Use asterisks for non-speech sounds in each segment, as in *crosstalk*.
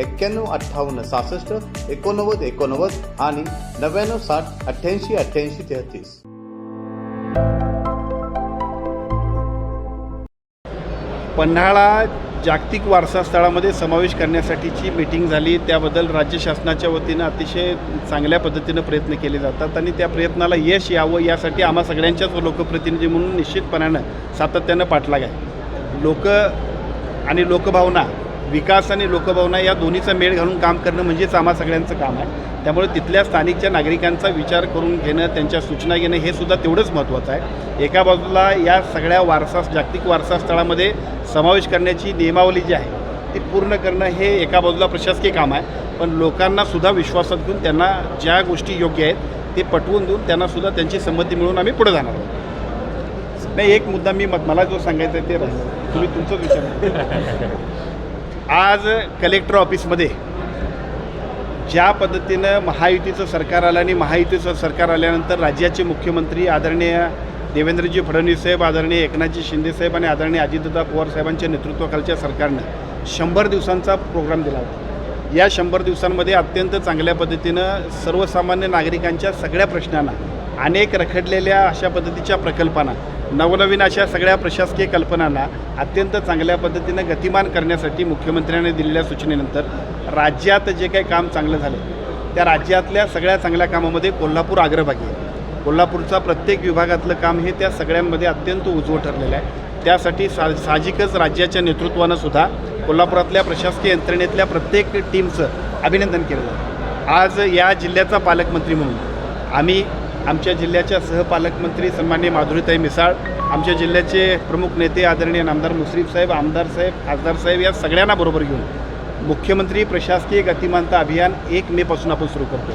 एक्क्याण्णव अठ्ठावन्न सहासष्ट एकोणनव्वद एकोणनव्वद आणि नव्याण्णव साठ अठ्ठ्याऐंशी अठ्ठ्याऐंशी तेहतीस. पन्हाळा जागतिक वारसा स्थळामध्ये समावेश करण्यासाठीची मीटिंग झाली. त्याबद्दल राज्य शासनाच्या वतीनं अतिशय चांगल्या पद्धतीनं प्रयत्न केले जातात आणि त्या प्रयत्नाला यश यावं यासाठी आम्हा सगळ्यांच्याच लोकप्रतिनिधी म्हणून निश्चितपणानं सातत्यानं पाठलाग आहे. लोक आणि लोकभावना विकास आणि लोकभावना या दोन्हीचा मेळ घालून काम करणं म्हणजेच आम्हा सगळ्यांचं काम आहे. त्यामुळे तिथल्या स्थानिकच्या नागरिकांचा विचार करून घेणं त्यांच्या सूचना घेणं हे सुद्धा तेवढंच महत्त्वाचं आहे. एका बाजूला या सगळ्या वारसा जागतिक वारसा स्थळामध्ये समावेश करण्याची नियमावली जी आहे ती पूर्ण करणं हे एका बाजूला प्रशासकीय काम आहे. पण लोकांना सुद्धा विश्वासात घेऊन त्यांना ज्या गोष्टी योग्य आहेत ते पटवून देऊन त्यांना सुद्धा त्यांची संमती मिळून आम्ही पुढे जाणार आहोत. नाही एक मुद्दा मी मत- मला जो सांगायचा आहे ते तुम्ही तुमचंच विचार. *laughs* आज कलेक्टर ऑफिसमध्ये ज्या पद्धतीनं महायुतीचं सरकार आलं आणि महायुतीचं सरकार आल्यानंतर राज्याचे मुख्यमंत्री आदरणीय देवेंद्रजी फडणवीस साहेब आदरणीय एकनाथजी शिंदे साहेब आणि आदरणीय अजितदादा पवार साहेबांच्या नेतृत्वाखालच्या सरकारनं शंभर दिवसांचा प्रोग्राम दिला होता. या शंभर दिवसांमध्ये अत्यंत चांगल्या पद्धतीनं सर्वसामान्य नागरिकांच्या सगळ्या प्रश्नांना अनेक रखडलेल्या अशा पद्धतीच्या प्रकल्पांना नवनवीन अशा सगळ्या प्रशासकीय कल्पनांना अत्यंत चांगल्या पद्धतीनं गतिमान करण्यासाठी मुख्यमंत्र्यांनी दिलेल्या सूचनेनंतर राज्यात जे काही काम चांगलं झालं त्या राज्यातल्या सगळ्या चांगल्या कामामध्ये कोल्हापूर अग्रभागी आहे. कोल्हापूरचा प्रत्येक विभागातलं काम हे त्या सगळ्यांमध्ये अत्यंत उजवं ठरलेलं आहे. त्यासाठी सा साहजिकच राज्याच्या नेतृत्वानं सुद्धा कोल्हापुरातल्या प्रशासकीय यंत्रणेतल्या प्रत्येक टीमचं अभिनंदन केलं जातं आज या जिल्ह्याचा पालकमंत्री म्हणून आम्ही आमच्या जिल्ह्याच्या सहपालकमंत्री सन्माननीय माधुरीताई मिसाळ आमच्या जिल्ह्याचे प्रमुख नेते आदरणीय नामदार मुश्रीफ साहेब आमदार साहेब खासदार साहेब या सगळ्यांना बरोबर घेऊन मुख्यमंत्री प्रशासकीय गतिमानता अभियान एक मेपासून आपण सुरू करतो.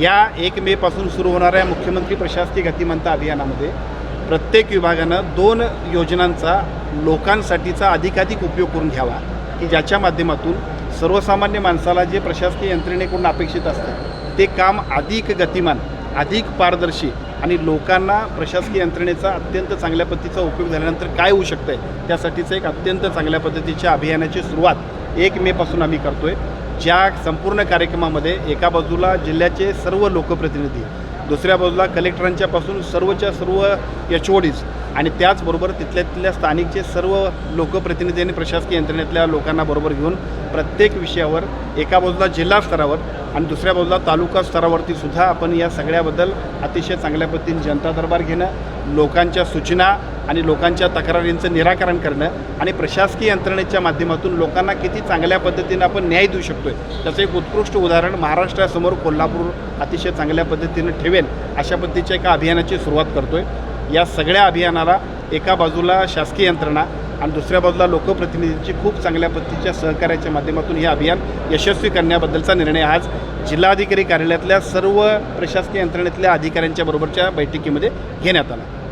या एक मेपासून सुरू होणाऱ्या मुख्यमंत्री प्रशासकीय गतिमानता अभियानामध्ये प्रत्येक विभागानं दोन योजनांचा लोकांसाठीचा अधिकाधिक उपयोग करून घ्यावा की ज्याच्या माध्यमातून सर्वसामान्य माणसाला जे प्रशासकीय यंत्रणेकडून अपेक्षित असतं ते काम अधिक गतिमान अधिक पारदर्शी आणि लोकांना प्रशासकीय यंत्रणेचा अत्यंत चांगल्या पद्धतीचा उपयोग झाल्यानंतर काय होऊ शकतं आहे त्यासाठीचं एक अत्यंत चांगल्या पद्धतीच्या अभियानाची सुरुवात एक मेपासून आम्ही करतो आहे ज्या संपूर्ण कार्यक्रमामध्ये एका बाजूला जिल्ह्याचे सर्व लोकप्रतिनिधी दुसऱ्या बाजूला कलेक्टरांच्यापासून सर्वच्या सर्व एच ओ डीज आणि त्याचबरोबर तिथल्या तिथल्या स्थानिकचे सर्व लोकप्रतिनिधी आणि प्रशासकीय यंत्रणेतल्या लोकांना बरोबर घेऊन प्रत्येक विषयावर एका बाजूला जिल्हा स्तरावर आणि दुसऱ्या बाजूला तालुका स्तरावरती सुद्धा आपण या सगळ्याबद्दल अतिशय चांगल्या पद्धतीने जनता दरबार घेणं लोकांच्या सूचना आणि लोकांच्या तक्रारींचं निराकरण करणं आणि प्रशासकीय यंत्रणेच्या माध्यमातून लोकांना किती चांगल्या पद्धतीनं आपण न्याय देऊ शकतो आहे त्याचं एक उत्कृष्ट उदाहरण महाराष्ट्रासमोर कोल्हापूर अतिशय चांगल्या पद्धतीनं ठेवेल अशा पद्धतीच्या एका अभियानाची सुरुवात करतो आहे या सगळ्या अभियानाला एका बाजूला शासकीय यंत्रणा आणि दुसऱ्या बाजूला लोकप्रतिनिधींची खूप चांगल्या पद्धतीच्या सहकार्याच्या माध्यमातून हे अभियान यशस्वी करण्याबद्दलचा निर्णय आज जिल्हाधिकारी कार्यालयातल्या सर्व प्रशासकीय यंत्रणेतल्या अधिकाऱ्यांच्या बरोबरच्या बैठकीमध्ये घेण्यात आला.